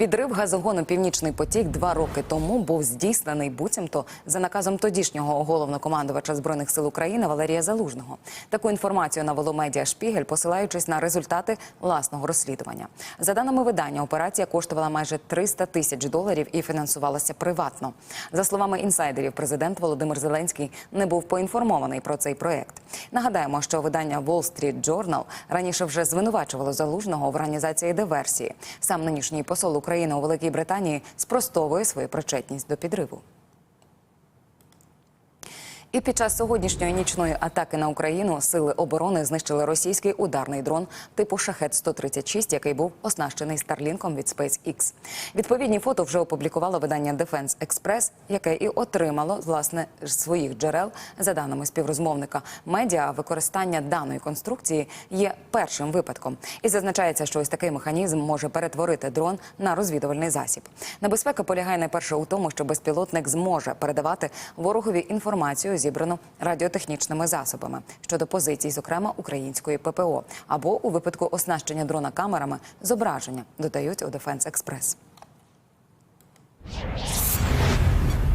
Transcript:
Підрив газогону Північний потік два роки тому був здійснений буцімто за наказом тодішнього головнокомандувача збройних сил України Валерія Залужного. Таку інформацію навело медіа Шпігель, посилаючись на результати власного розслідування. За даними видання, операція коштувала майже 300 тисяч доларів і фінансувалася приватно. За словами інсайдерів, президент Володимир Зеленський не був поінформований про цей проект. Нагадаємо, що видання Wall Street Journal раніше вже звинувачувало залужного в організації диверсії. Сам нинішній посол України у Великій Британії спростовує свою причетність до підриву. І під час сьогоднішньої нічної атаки на Україну сили оборони знищили російський ударний дрон типу шахет 136 який був оснащений старлінком від SpaceX. Відповідні фото вже опублікувало видання Defense Express, яке і отримало власне своїх джерел за даними співрозмовника. Медіа використання даної конструкції є першим випадком, і зазначається, що ось такий механізм може перетворити дрон на розвідувальний засіб. Небезпека полягає найперше у тому, що безпілотник зможе передавати ворогові інформацію, зібрану радіотехнічними засобами щодо позицій, зокрема української ППО, або у випадку оснащення дрона камерами зображення, додають у Defense Express.